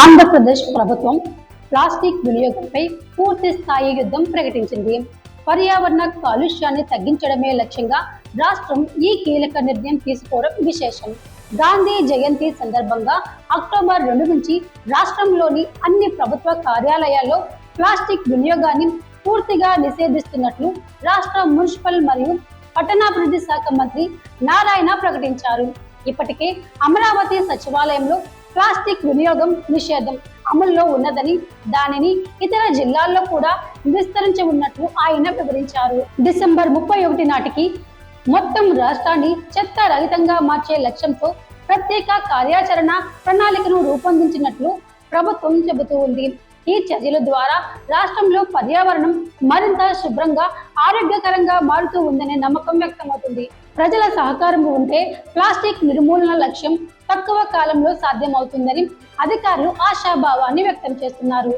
ఆంధ్రప్రదేశ్ ప్రభుత్వం ప్లాస్టిక్ వినియోగంపై పూర్తి స్థాయి యుద్ధం ప్రకటించింది. పర్యావరణ కాలుష్యాన్ని తగ్గించడమే లక్ష్యంగా రాష్ట్రం ఈ కీలక నిర్ణయం తీసుకోవడం విశేషం. గాంధీ జయంతి సందర్భంగా అక్టోబర్ రెండు నుంచి రాష్ట్రంలోని అన్ని ప్రభుత్వ కార్యాలయాల్లో ప్లాస్టిక్ వినియోగాన్ని పూర్తిగా నిషేధిస్తున్నట్లు రాష్ట్ర మున్సిపల్ మరియు పట్టణాభివృద్ధి శాఖ మంత్రి నారాయణ ప్రకటించారు. ఇప్పటికే అమరావతి సచివాలయంలో ప్లాస్టిక్ వినియోగం నిషేధం అమల్లో ఉన్నదని దానిని ఇతర జిల్లాల్లో కూడా విస్తరించి ఉన్నట్లు ఆయన వివరించారు. డిసెంబర్ ముప్పై ఒకటి నాటికి మొత్తం రాష్ట్రాన్ని చెత్త రహితంగా మార్చే లక్ష్యంతో ప్రత్యేక కార్యాచరణ ప్రణాళికను రూపొందించినట్లు ప్రభుత్వం చెబుతూ ఉంది. ఈ చర్యల ద్వారా రాష్ట్రంలో పర్యావరణం మరింత శుభ్రంగా ఆరోగ్యకరంగా మారుతూ ఉందనే నమ్మకం వ్యక్తమవుతుంది. ప్రజల సహకారం ఉంటే ప్లాస్టిక్ నిర్మూలన లక్ష్యం తక్కువ కాలంలో సాధ్యమవుతుందని అధికారులు ఆశాభావాన్ని వ్యక్తం చేస్తున్నారు.